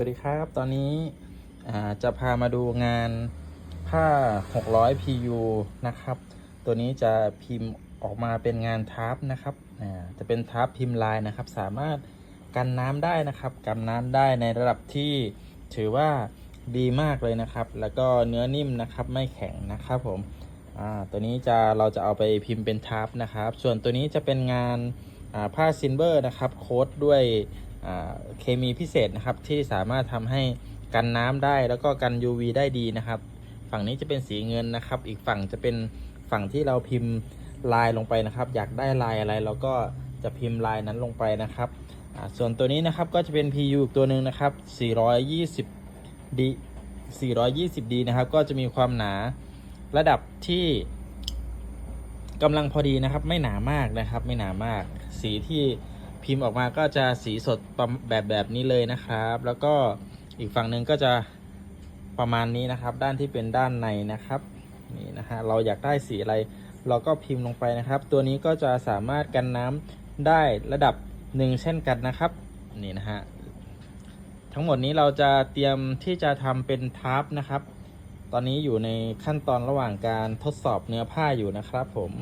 วัสดีครับ ตอนนี้จะพามาดูงานผ้า 600 PU นะครับ ตัวนี้จะพิมพ์ออกมาเป็นงานทาร์ปนะครับจะเป็นทาร์ปพิมพ์ลายนะครับ สามารถกันน้ำได้นะครับ กันน้ำได้ในระดับที่ถือว่าดีมากเลยนะครับ แล้วก็เนื้อนิ่มนะครับ ไม่แข็งนะครับผมตัวนี้จะเราจะเอาไปพิมพ์เป็นทาร์ปนะครับ ส่วนตัวนี้จะเป็นงานผ้าซินเวอร์นะครับ โค้ดด้วย เคมีพิเศษนะครับที่สามารถทำให้กันน้ำได้แล้วก็กัน UV ได้ดีนะครับ ฝั่งนี้จะเป็นสีเงินนะครับ อีกฝั่งจะเป็นฝั่งที่เราพิมพ์ลายลงไปนะครับ อยากได้ลายอะไรเราก็จะพิมพ์ลายนั้นลงไปนะครับส่วนตัวนี้นะครับก็จะเป็น PU อีกตัวหนึ่งนะครับ 420D 420D นะครับ ก็จะมีความหนาระดับที่กำลังพอดีนะครับ ไม่หนามากนะครับ ไม่หนามาก สีที่ พิมพ์ออกมาก็จะสีสดแบบแบบนี้เลยนะครับ แล้วก็อีกฝั่งหนึ่งก็จะประมาณนี้นะครับ ด้านที่เป็นด้านในนะครับนี่นะฮะเราอยากได้สีอะไร เราก็พิมพ์ลงไปนะครับ ตัวนี้ก็จะสามารถกันน้ำได้ระดับหนึ่งเช่นกันนะครับนี่นะฮะทั้งหมดนี้เราจะเตรียมที่จะทำเป็นทาร์ปนะครับ ตอนนี้อยู่ในขั้นตอนระหว่างการทดสอบเนื้อผ้าอยู่นะครับผม